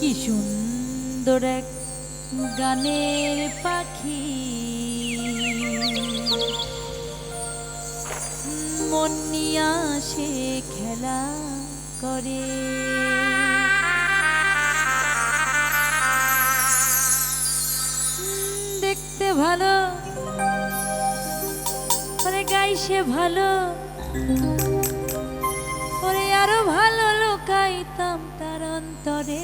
কি সুন্দর এক গানের পাখি। মন নিয়া সে খেলা করে। দেখতে ভালো, ওরে গাইছে ভালো। ওরে আরও ভালো লোকাইতাম অন্তরে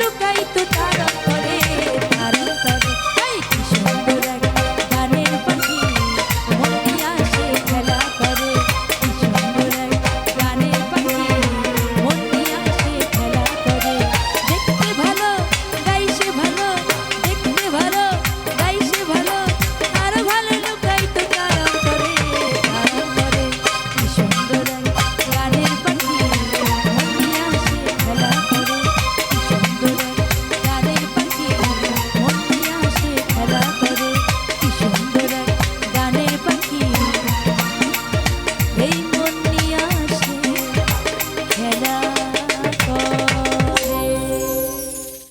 লুকাই তো তারা।